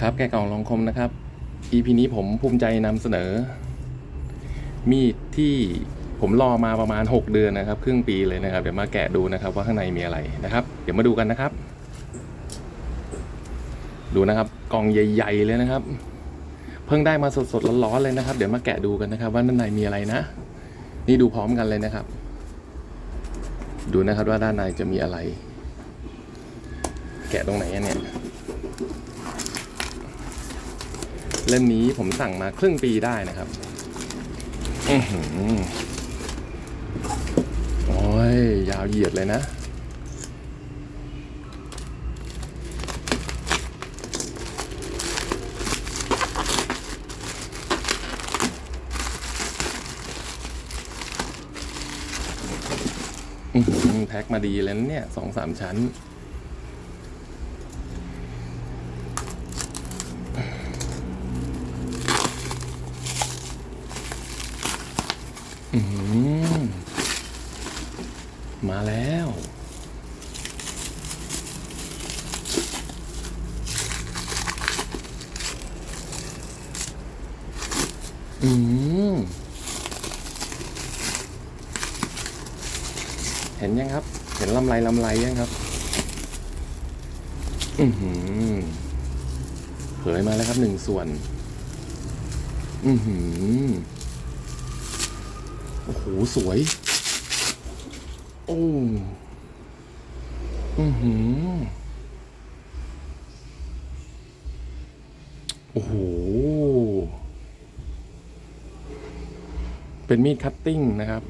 ครับแกะกล่องลองคมนะครับ EP นี้ผมภูมิใจนำเสนอ มีดที่ผมรอมาประมาณ 6 เดือนนะครับครึ่งปีเลยนะครับ เดี๋ยวมาแกะดูนะครับว่าข้างในมีอะไรนะครับ เดี๋ยวมาดูกันนะครับ ดูนะครับกล่องใหญ่ ๆ เลยนะครับ เพิ่งได้มาสดๆร้อนๆเลยนะครับ เดี๋ยวมาแกะดูกันนะครับ ว่าด้านในมีอะไรนะ นี่ดูพร้อมกันเลยนะครับ ดูนะครับว่าด้านในจะมีอะไร แกะตรงไหนเนี่ย เล่มนี้ผมสั่งมาครึ่งปีได้นะครับอือหือโอ้ย ยาวเหยียดเลยนะ แพ็คมาดีเลยนเนี่ยสองสามชั้น อืม มาแล้ว อืม เห็นยังครับ เห็นลำไรลำไรยังครับ อือหือเผยมาแล้วครับหนึ่งส่วน อือหือโอ้โห สวย โอ้อือหือโอ้โห เป็นมีดคัตติ้งนะครับ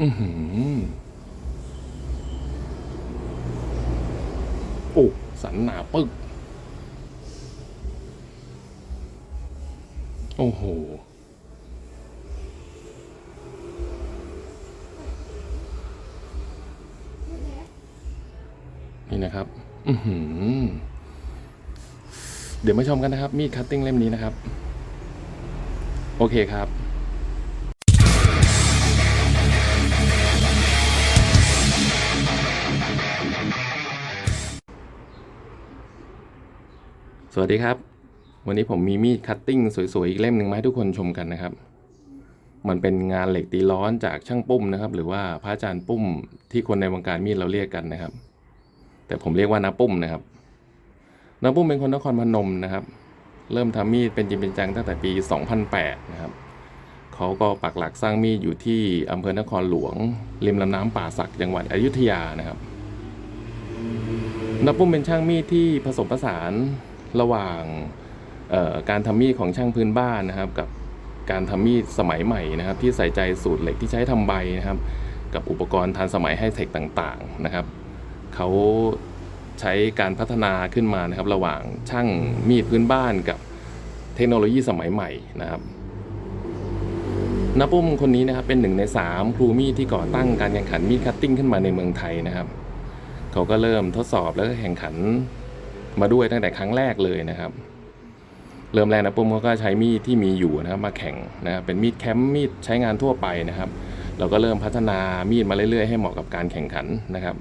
อือหือ โอ้ สันหนาปึก โอ้โห นี่นะครับ อืเดี๋ยวมาชมกันนะครับ มีดคัตติ้งเล่มนี้นะครับ โอเคครับสวัสดีครับ วันนี้ผมมีมีดคัตติ้งสวยๆ อีกเล่มหนึ่งมาให้ทุกคนชมกันนะครับ มันเป็นงานเหล็กตีร้อนจากช่างปุ้มนะครับ หรือว่าพระอาจารย์ปุ้มที่คนในวงการมีดเราเรียกกันนะครับ แต่ผมเรียกว่าน้าปุ้มนะครับน้าปุ้มเป็นคนนครพนมนะครับ เริ่มทำมีดเป็นจริงเป็นจังตั้งแต่ปี 2008 นะครับเขาก็ปักหลักสร้างมีดอยู่ที่อำเภอนครหลวงริมลำน้ำป่าสักจังหวัดอยุธยานะครับน้าปุ้มเป็นช่างมีดที่ผสมผสานระหว่างการทำมีดของช่างพื้นบ้านนะครับกับการทำมีดสมัยใหม่นะครับ ที่ใส่ใจสูตรเหล็กที่ใช้ทำใบนะครับ กับอุปกรณ์ทันสมัยไฮเทคต่างๆนะครับ เขาใช้การพัฒนาขึ้นมานะครับ ระหว่างช่างมีดพื้นบ้านกับเทคโนโลยีสมัยใหม่นะครับนปุ้มคนนี้นะครับเป็นหนึ่งในสามครูมีดที่ก่อตั้งการแข่งขันมีดคัตติ้งขึ้นมาในเมืองไทยนะครับ เขาก็เริ่มทดสอบแล้วก็แข่งขันมาด้วยตั้งแต่ครั้งแรกเลยนะครับ เริ่มแรกนะปุ้มเขาก็ใช้มีดที่มีอยู่นะครับมาแข่งนะครับเป็นมีดแคมป์มีดใช้งานทั่วไปนะครับ เราก็เริ่มพัฒนามีดมาเรื่อยๆให้เหมาะกับการแข่งขันนะครับ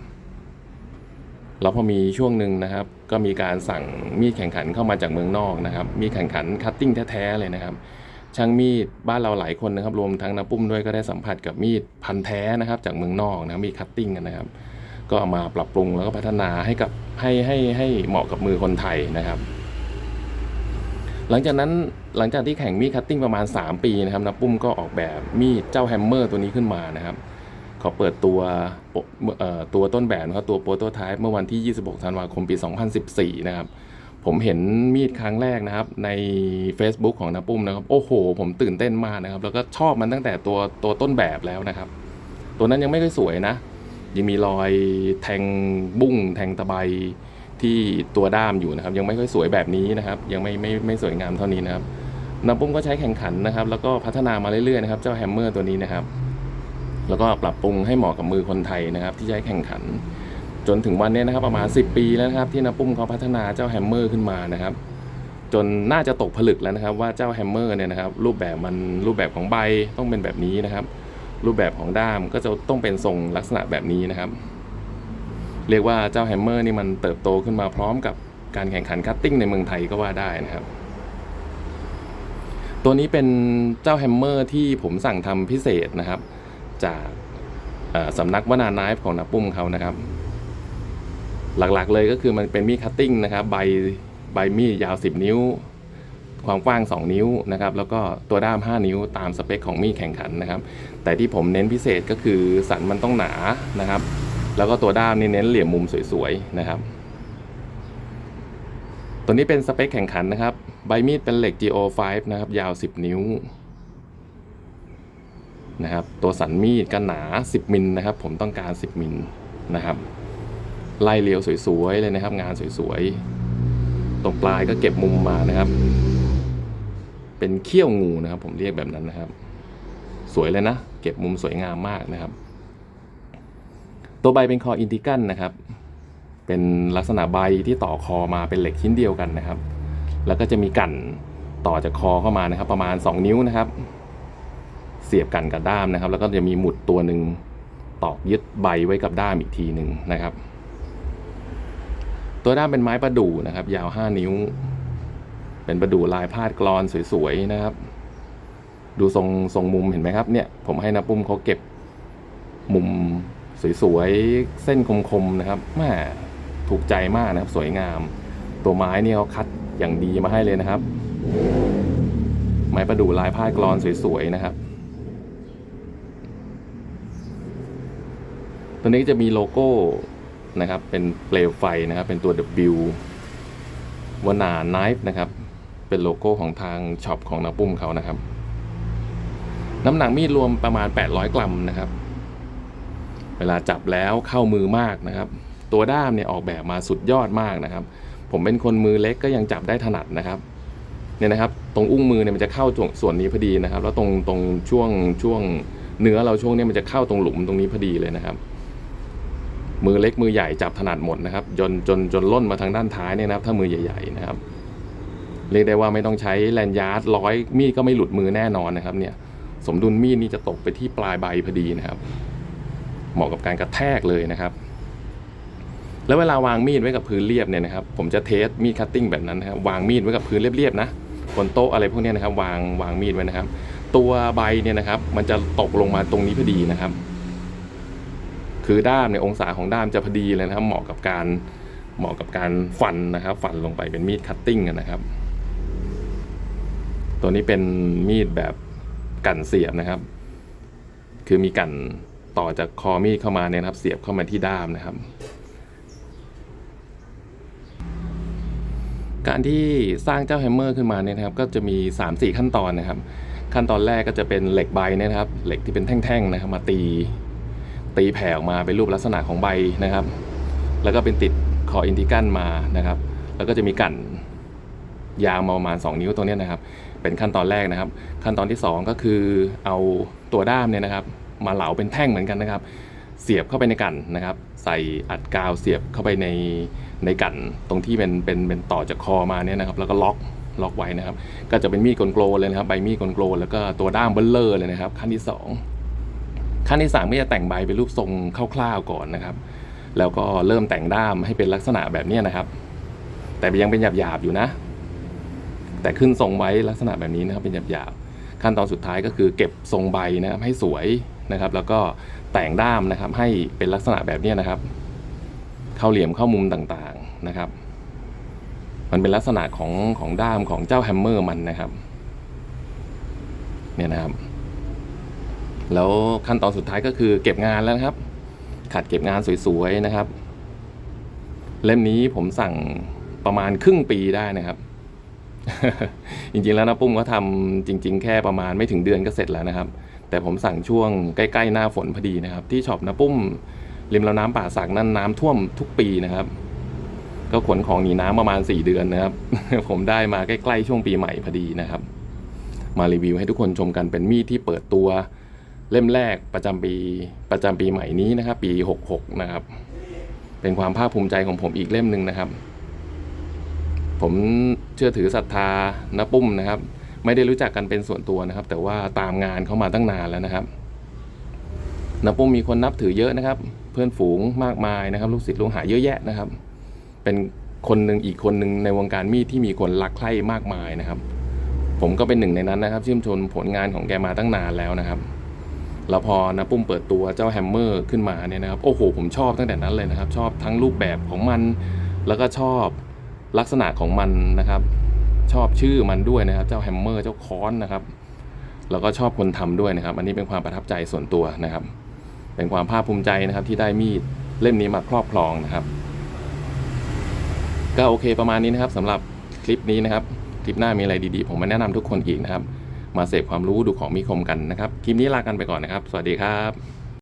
แล้วพอมีช่วงหนึ่งนะครับ ก็มีการสั่งมีดแข่งขันเข้ามาจากเมืองนอกนะครับ มีแข่งขันคัตติ้งแท้ๆเลยนะครับ ช่างมีดบ้านเราหลายคนนะครับ รวมทั้งน้าปุ้มด้วยก็ได้สัมผัสกับมีดพันแท้นะครับจากเมืองนอกนะครับมีคัตติ้งกันนะครับ ก็เอามาปรับปรุงแล้วก็พัฒนาให้กับให้ให้ให้เหมาะกับมือคนไทยนะครับหลังจากนั้นหลังจากที่แข่งมีดคัตติ้งประมาณ 3 ปีนะครับน้าปุ้มก็ออกแบบมีดเจ้าแฮมเมอร์ตัวนี้ขึ้นมานะครับ เขาเปิดตัวตัวต้นแบบนะครับตัวโปรโตไทป์เมื่อวันที่ 26 ธันวาคม ปี 2014 นะครับ ผมเห็นมีดครั้งแรกนะครับ ใน Facebook ของน้าปุ้มนะครับ โอ้โห ผมตื่นเต้นมากนะครับ แล้วก็ชอบมันตั้งแต่ตัวตัวต้นแบบแล้วนะครับ ตัวนั้นยังไม่ค่อยสวยนะ ยังมีรอยแทงบุ้งแทงตะไบที่ตัวด้ามอยู่นะครับ ยังไม่ค่อยสวยแบบนี้นะครับ ยังไม่ไม่ไม่สวยงามเท่านี้นะครับน้าปุ้มก็ใช้แข่งขันนะครับ แล้วก็พัฒนามาเรื่อยๆนะครับ เจ้าแฮมเมอร์ตัวนี้นะครับ แล้วก็ปรับปรุงให้เหมาะกับมือคนไทยนะครับ ที่ใช้แข่งขัน จนถึงวันนี้นะครับประมาณ 10 ปีแล้วนะครับ ที่นาปุ้มเขาพัฒนาเจ้าแฮมเมอร์ขึ้นมานะครับ จนน่าจะตกผลึกแล้วนะครับ ว่าเจ้าแฮมเมอร์เนี่ยนะครับ รูปแบบมันรูปแบบของใบต้องเป็นแบบนี้นะครับ รูปแบบของด้ามก็จะต้องเป็นทรงลักษณะแบบนี้นะครับ เรียกว่าเจ้าแฮมเมอร์นี่มันเติบโตขึ้นมาพร้อมกับการแข่งขันคัตติ้งในเมืองไทยก็ว่าได้นะครับตัวนี้เป็นเจ้าแฮมเมอร์ที่ผมสั่งทำพิเศษนะครับ จากสำนักวนาไนฟ์ของนาปุ้มเขานะครับ หลักๆเลยก็คือมันเป็นมีดคัตติ้งนะครับ ใบใบมีดยาว 10 นิ้ว ความกว้าง 2 นิ้วนะครับ แล้วก็ตัวด้าม 5 นิ้วตามสเปคของมีดแข่งขันนะครับ แต่ที่ผมเน้นพิเศษก็คือสันมันต้องหนานะครับ แล้วก็ตัวด้ามนี่เน้นเหลี่ยมมุมสวยๆนะครับ ตัวนี้เป็นสเปคแข่งขันนะครับ ใบมีดเป็นเหล็ก GO5 นะครับ ยาว 10 นิ้ว นะครับ ตัวสันมีดก็หนา 10 มิลนะครับ ผมต้องการ 10 มิลนะครับ ไล่เรียวสวยๆเลยนะครับ งานสวยๆ ตรงปลายก็เก็บมุมมานะครับ เป็นเขี้ยวงูนะครับ ผมเรียกแบบนั้นนะครับ สวยเลยนะ เก็บมุมสวยงามมากนะครับ ตัวใบเป็นคออินดิกันนะครับ เป็นลักษณะใบที่ต่อคอมาเป็นเหล็กชิ้นเดียวกันนะครับ แล้วก็จะมีกันต่อจากคอเข้ามานะครับ ประมาณ 2 นิ้วนะครับ เสียบกันกับด้ามนะครับ แล้วก็จะมีหมุดตัวหนึ่งตอกยึดใบไว้กับด้ามอีกทีหนึ่งนะครับ ตัวด้ามเป็นไม้ประดู่นะครับ ยาว 5 นิ้ว เป็นประดู่ลายพาดกรอนสวยๆนะครับ ดูทรงทรงมุมเห็นไหมครับ เนี่ย ผมให้นาปุ้มเขาเก็บมุมสวยๆ เส้นคมๆนะครับแม่ถูกใจมากนะครับ สวยงาม ตัวไม้เนี่ยเขาคัดอย่างดีมาให้เลยนะครับ ไม้ประดู่ลายพาดกรอนสวยๆนะครับ ตัวนี้จะมีโลโก้นะครับ เป็นเปลวไฟนะครับ เป็นตัว W วนาไนฟ์นะครับ เป็นโลโก้ของทางช็อปของนาปุ้มเขานะครับ น้ำหนักมีดรวมประมาณ 800 กรัมนะครับ เวลาจับแล้วเข้ามือมากนะครับ ตัวด้ามเนี่ยออกแบบมาสุดยอดมากนะครับ ผมเป็นคนมือเล็กก็ยังจับได้ถนัดนะครับเนี่ยนะครับ ตรงอุ้งมือเนี่ยมันจะเข้าส่วนส่วนนี้พอดีนะครับ แล้วตรงตรงช่วงช่วงเนื้อเราช่วงนี้มันจะเข้าตรงหลุมตรงนี้พอดีเลยนะครับ มือเล็กมือใหญ่จับถนัดหมดนะครับจนจนจนล่นมาทางด้านท้ายเนี่ยนะครับ ถ้ามือใหญ่ๆนะครับเรียกได้ว่าไม่ต้องใช้แลนยาร์ดร้อยมีดก็ไม่หลุดมือแน่นอนนะครับ เนี่ย สมดุลมีดนี่จะตกไปที่ปลายใบพอดีนะครับ เหมาะกับการกระแทกเลยนะครับ แล้วเวลาวางมีดไว้กับพื้นเรียบเนี่ยนะครับ ผมจะเทสมีดคัตติ้งแบบนั้นนะครับวางมีดไว้กับพื้นเรียบๆนะบนโต๊ะอะไรพวกนี้นะครับ วางวางมีดไว้นะครับ ตัวใบเนี่ยนะครับ มันจะตกลงมาตรงนี้พอดีนะครับ คือด้ามเนี่ยองศาของด้ามจะพอดีเลยนะครับ เหมาะกับการเหมาะกับการฟันนะครับ ฟันลงไปเป็นมีดคัตติ้งนะครับ ตัวนี้เป็นมีดแบบกันเสียบนะครับ คือมีกันต่อจากคอมีดเข้ามาเนี่ยครับ เสียบเข้ามาที่ด้ามนะครับ การที่สร้างเจ้าแฮมเมอร์ขึ้นมาเนี่ยนะครับ ก็จะมี 3-4 ขั้นตอนนะครับ ขั้นตอนแรกก็จะเป็นเหล็กใบนะครับ เหล็กที่เป็นแท่งๆนะครับ มาตี ตีแผ่ออกมาเป็นรูปลักษณะของใบนะครับ แล้วก็เป็นติดคออินทิกันมานะครับ แล้วก็จะมีกันยาวมาประมาณ 2 นิ้วตัวนี้นะครับ เป็นขั้นตอนแรกนะครับ ขั้นตอนที่ 2 ก็คือเอาตัวด้ามเนี่ยนะครับ มาเหลาเป็นแท่งเหมือนกันนะครับ เสียบเข้าไปในกันนะครับ ใส่อัดกาวเสียบเข้าไปในในกันตรงที่เป็นเป็นเป็นต่อจากคอมาเนี่ยนะครับ แล้วก็ล็อกล็อกไว้นะครับ ก็จะเป็นมีดกลโกลเลยนะครับ ใบมีดกลโกลแล้วก็ตัวด้ามเบลเลอร์เลยนะครับ ขั้นที่ 2 ขั้นที่3ก็จะแต่งใบเป็นรูปทรงคร่าวๆก่อนนะครับ แล้วก็เริ่มแต่งด้ามให้เป็นลักษณะแบบนี้นะครับ แต่ยังเป็นหยาบๆอยู่นะ แต่ขึ้นทรงไว้ลักษณะแบบนี้นะครับเป็นหยาบๆขั้นตอนสุดท้ายก็คือเก็บทรงใบนะครับให้สวยนะครับ แล้วก็แต่งด้ามนะครับให้เป็นลักษณะแบบนี้นะครับ เข้าเหลี่ยมเข้ามุมต่างๆนะครับ มันเป็นลักษณะของของด้ามของเจ้าแฮมเมอร์มันนะครับ เนี่ยนะครับ แล้วขั้นตอนสุดท้ายก็คือเก็บงานแล้วนะครับ ขัดเก็บงานสวยๆนะครับ เล่มนี้ผมสั่งประมาณครึ่งปีได้นะครับ จริงๆแล้วนะปุ้มก็ทำจริง ๆ แค่ประมาณไม่ถึงเดือนก็เสร็จแล้วนะครับ แต่ผมสั่งช่วงใกล้ๆหน้าฝนพอดีนะครับ ที่ช็อปนะปุ้มริมลำน้ำป่าสักนั้นน้ำท่วมทุกปีนะครับ ก็ขนของหนีน้ำประมาณ 4 เดือนนะครับ ผมได้มาใกล้ๆช่วงปีใหม่พอดีนะครับ มารีวิวให้ทุกคนชมกันเป็นมีดที่เปิดตัว เล่มแรกประจำปีประจำปีใหม่นี้นะครับ ปี 66 นะครับ เป็นความภาคภูมิใจของผมอีกเล่มหนึ่งนะครับ ผมเชื่อถือศรัทธานะปุ้มนะครับ ไม่ได้รู้จักกันเป็นส่วนตัวนะครับ แต่ว่าตามงานเขามาตั้งนานแล้วนะครับนะปุ้มมีคนนับถือเยอะนะครับ เพื่อนฝูงมากมายนะครับ ลูกศิษย์ลูกหาเยอะแยะนะครับ เป็นคนหนึ่งอีกคนหนึ่งในวงการมีดที่มีคนรักใคร่มากมายนะครับ ผมก็เป็นหนึ่งในนั้นนะครับ ชื่นชมผลงานของแกมาตั้งนานแล้วนะครับ แล้วพอนะปุ้มเปิดตัวเจ้าแฮมเมอร์ขึ้นมาเนี่ยนะครับโอ้โหผมชอบตั้งแต่นั้นเลยนะครับ ชอบทั้งรูปแบบของมัน แล้วก็ชอบลักษณะของมันนะครับ ชอบชื่อมันด้วยนะครับ เจ้าแฮมเมอร์เจ้าค้อนนะครับ แล้วก็ชอบคนทำด้วยนะครับ อันนี้เป็นความประทับใจส่วนตัวนะครับ เป็นความภาคภูมิใจนะครับที่ได้มีดเล่มนี้มาครอบครองนะครับ ก็โอเคประมาณนี้นะครับสำหรับคลิปนี้นะครับคลิปหน้ามีอะไรดีๆ ผมมาแนะนำทุกคนอีกนะครับ มาเสพความรู้ดูของมีคมกันนะครับ คลิปนี้ลากันไปก่อนนะครับ สวัสดีครับ